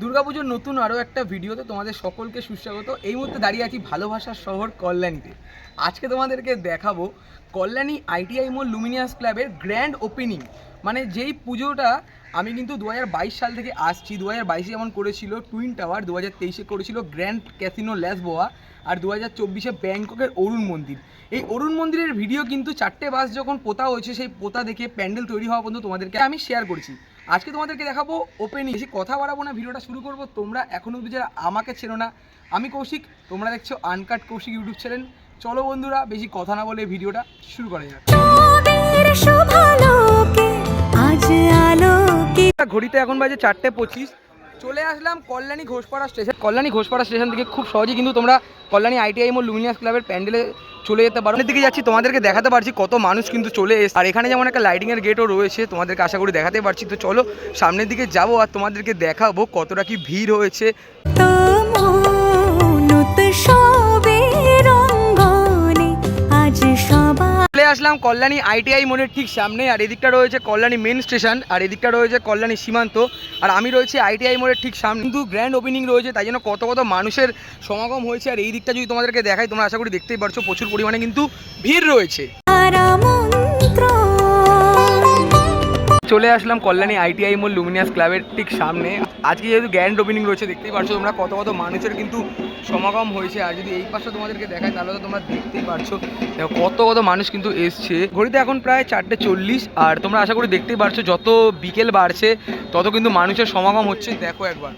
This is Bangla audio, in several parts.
দুর্গাপুজোর নতুন আরও একটা ভিডিওতে তোমাদের সকলকে সুস্বাগত। এই মুহূর্তে দাঁড়িয়ে আছি ভালোবাসার শহর কল্যাণীতে। আজকে তোমাদেরকে দেখাবো কল্যাণী আইটিআই মোল লুমিনিয়াস ক্লাবের গ্র্যান্ড ওপেনিং মানে যেই পুজোটা আমি কিন্তু দু হাজার বাইশ সাল থেকে আসছি, দু হাজার বাইশে যেমন করেছিল টুইন টাওয়ার দু হাজার তেইশে করেছিল গ্র্যান্ড ক্যাসিনো ল্যাসবোয়া আর দু হাজার চব্বিশে ব্যাংককের অরুণ মন্দির এই অরুণ মন্দিরের ভিডিও কিন্তু চারটে বাস যখন পোতা হয়েছে, সেই পোতা দেখে প্যান্ডেল তৈরি হওয়া পর্যন্ত তোমাদেরকে আমি শেয়ার করছি। আজকে তোমাদেরকে দেখাবো ওপেনিং বেশি কথা বাড়াবো না, ভিডিওটা শুরু করব। তোমরা এখনও অবধি যারা আমাকে চেনো না, আমি কৌশিক, তোমরা দেখছ আনকাট কৌশিক ইউটিউব চ্যানেল চলো বন্ধুরা, বেশি কথা না বলে ভিডিওটা শুরু করা যাক। ঘড়িতে এখন বাজে চারটে পঁচিশ। চলে আসলাম কল্যাণী ঘোষপাড়া স্টেশন। কল্যাণী ঘোষপাড়া স্টেশন থেকে খুব সহজেই কিন্তু তোমরা কল্যাণী আইটিআই মোল লুমিনিয়াস ক্লাবের প্যান্ডেলে চলে যেতে পারো। দিকে যাচ্ছি, তোমাদেরকে দেখাতে পারছি কত মানুষ কিন্তু চলে এসে আর এখানে যেমন একটা লাইটিংয়ের গেটও রয়েছে, তোমাদেরকে আশা করি দেখাতে পারছি। তো চলো, সামনের দিকে যাব আর তোমাদেরকে দেখাবো কতটা কি ভিড় হয়েছে। আসলাম কল্যাণী আইটিআই মোড়ের ঠিক সামনে আর এদিকটা রয়েছে কল্যাণী মেন স্টেশন আর এদিকটা রয়েছে কল্যাণী সীমান্ত, আর আমি রয়েছে আইটিআই মোড়ের ঠিক সামনে। কিন্তু গ্র্যান্ড ওপেনিং রয়েছে, তাই জন্য কত কত মানুষের সমাগম হয়েছে, আর এই দিকটা যদি তোমাদেরকে দেখাই, তোমরা আশা করি দেখতেই পারছ, প্রচুর পরিমাণে কিন্তু ভিড় রয়েছে। চলে আসলাম কল্যাণী আইটিআই মোল লুমিনিয়াস ক্লাবের ঠিক সামনে। আজকে যেহেতু গ্র্যান্ড ওপেনিং রয়েছে, দেখতেই পারছ তোমরা কত কত মানুষের কিন্তু সমাগম হয়েছে। আর যদি এই পাশে তোমাদেরকে দেখায়, তাহলে তো তোমরা দেখতেই পারছ। কত কত মানুষ কিন্তু এসছে। ঘড়িতে এখন প্রায় চারটে চল্লিশ, আর তোমরা আশা করি দেখতেই পারছ, যত বিকেল বাড়ছে, তত কিন্তু মানুষের সমাগম হচ্ছে। দেখো একবার।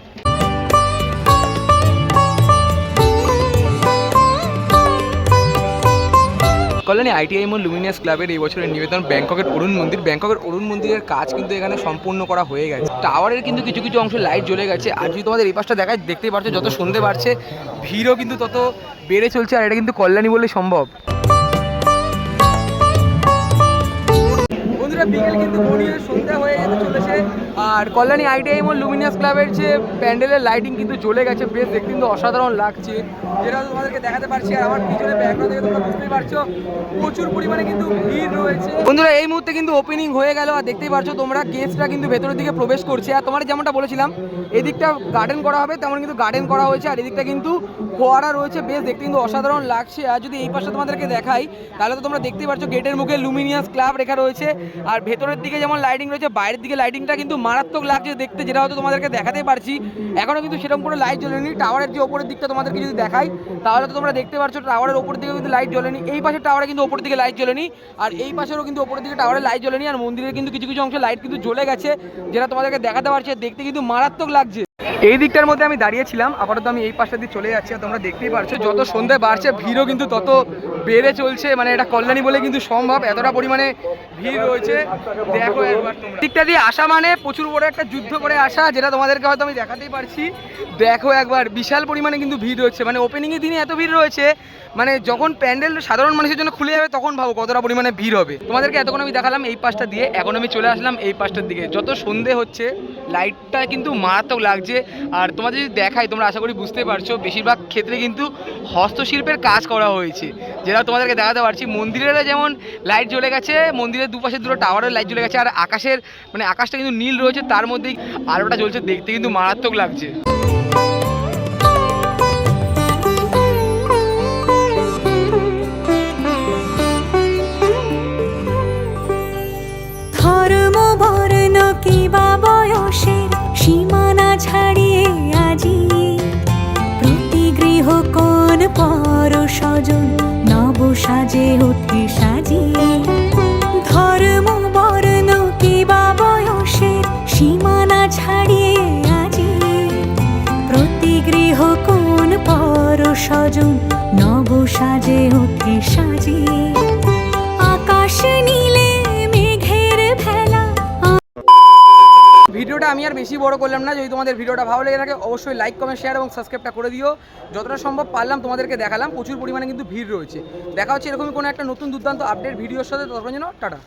কল্যাণী আইটিআই মোল লুমিনিয়াস ক্লাবের এই বছরের নিবেদন ব্যাংককের অরুণ মন্দির। ব্যাংককের অরুণ মন্দিরের কাজ কিন্তু এখানে সম্পূর্ণ করা হয়ে গেছে। টাওয়ারের কিন্তু কিছু কিছু অংশ লাইট জ্বলে গেছে। আর যদি তোমাদের এই পাশটা দেখায় দেখতেই পারছ যত শুনতে পারছে, ভিড়ও কিন্তু তত বেড়ে চলছে, আর এটা কিন্তু কল্যাণী বলে সম্ভব। বন্ধুরা, বিকেল কিন্তু গড়িয়ে সন্ধ্যা হয়ে যেতে চলেছে আর কল্যাণী আইটিআই মোল লুমিনিয়াস ক্লাবের যে প্যান্ডেলের লাইটিং কিন্তু জ্বলে গেছে, বেশ দেখতে কিন্তু অসাধারণ লাগছে। যেটা তোমাদেরকে দেখাতে পারছি, আর আমার পিছনে ব্যাকগ্রাউন্ড থেকে তোমরা বুঝতেই পারছ, প্রচুর পরিমাণে কিন্তু ভিড় রয়েছে। বন্ধুরা, এই মুহূর্তে কিন্তু ওপেনিং হয়ে গেল, আর দেখতেই পারছ তোমরা গেস্টরা কিন্তু ভেতরের দিকে প্রবেশ করছে। আর তোমার যেমনটা বলেছিলাম, এদিকটা গার্ডেন করা হবে, তেমন কিন্তু গার্ডেন করা হয়েছে, আর এদিকটা কিন্তু ফোয়ারা রয়েছে, বেশ দেখতে কিন্তু অসাধারণ লাগছে। আর যদি এই পাশে তোমাদেরকে দেখাই, তাহলে তো তোমরা দেখতেই পারছ গেটের মুখে লুমিনিয়াস ক্লাব রেখা রয়েছে। আর ভেতরের দিকে যেমন লাইটিং রয়েছে, বাইরের দিকে লাইটিংটা কিন্তু মারাত্মক লাগছে দেখতে, যেটা হয়তো তোমাদেরকে দেখাতেই পারছি। এখনও কিন্তু সেরকম কোনো লাইট জ্বলেনি। টাওয়ারের যে ওপরের দিকটা তোমাদেরকে যদি দেখাই, তাহলে তো তোমরা দেখতে পারছ টাওয়ারের ওপর দিকে কিন্তু লাইট জ্বলেনি। এই পাশের টাওয়ারে কিন্তু ওপর দিকে লাইট জ্বলেনি। আর এই পাশেরও কিন্তু ওপরের দিকে টাওয়ারে লাইট জ্বলেনি। আর মন্দিরের কিন্তু কিছু কিছু অংশে লাইট কিন্তু জ্বলে গেছে, যেটা তোমাদেরকে দেখাতে পারছে। দেখতে কিন্তু মারাত্মক লাগছে। এই দিকটার মধ্যে আমি দাঁড়িয়েছিলাম, আপাতত আমি এই পাশটা দিয়ে চলে যাচ্ছি, আর তোমরা দেখতেই পারছ, যত সন্ধ্যায় বাড়ছে, ভিড়ও কিন্তু তত বেড়ে চলছে মানে এটা কল্যাণী বলে কিন্তু সম্ভব, এতটা পরিমাণে ভিড় রয়েছে। দেখো একবার দিকটা দিয়ে আসা মানে প্রচুর বড় একটা যুদ্ধ করে আসা, যেটা তোমাদেরকে হয়তো আমি দেখাতেই পারছি। দেখো একবার, বিশাল পরিমাণে কিন্তু ভিড় রয়েছে মানে ওপেনিংয়ের দিনে এত ভিড় রয়েছে মানে যখন প্যান্ডেল সাধারণ মানুষের জন্য খুলে যাবে, তখন ভাবো কতটা পরিমাণে ভিড় হবে। তোমাদেরকে এতক্ষণ আমি দেখালাম এই পাশটা দিয়ে, এখন আমি চলে আসলাম এই পাশটার দিকে। যত সন্ধে হচ্ছে, লাইটটা কিন্তু মারাত্মক লাগছে। আর তোমাদের যদি দেখাই, তোমরা আশা করি বুঝতে পারছ, বেশিরভাগ ক্ষেত্রে কিন্তু হস্তশিল্পের কাজ করা হয়েছে। যেটা তোমাদেরকে দেখাতে পারছি মন্দিরের যেমন লাইট জ্বলে গেছে, মন্দিরের দুপাশে দুটো টাওয়ারের লাইট জ্বলে গেছে, আর আকাশের মানে আকাশটা কিন্তু নীল রয়েছে, তার মধ্যেই আলোটা জ্বলছে, দেখতে কিন্তু মারাত্মক লাগছে। বয়সের সীমানা ছাড়িয়ে আজি? প্রতি গৃহ কোন পর স্বজন নব সাজে সাজিয়ে ধর্ম, বর্ণ বয়সের সীমানা ছাড়িয়ে আজি? প্রতি গৃহ কোন পর স্বজন নব সাজে বেশি বড় করলাম না। যদি তোমাদের ভিডিওটা ভালো লেগে থাকে, অবশ্যই লাইক কমেন্ট শেয়ার এবং সাবস্ক্রাইবটা করে দিও। যতটা সম্ভব পারলাম তোমাদেরকে দেখালাম। প্রচুর পরিমাণে কিন্তু ভিড় রয়েছে। দেখা হচ্ছে এরকমই কোনো একটা নতুন দুর্দান্ত আপডেট ভিডিওর সাথে। ততক্ষণ যেন টাটা।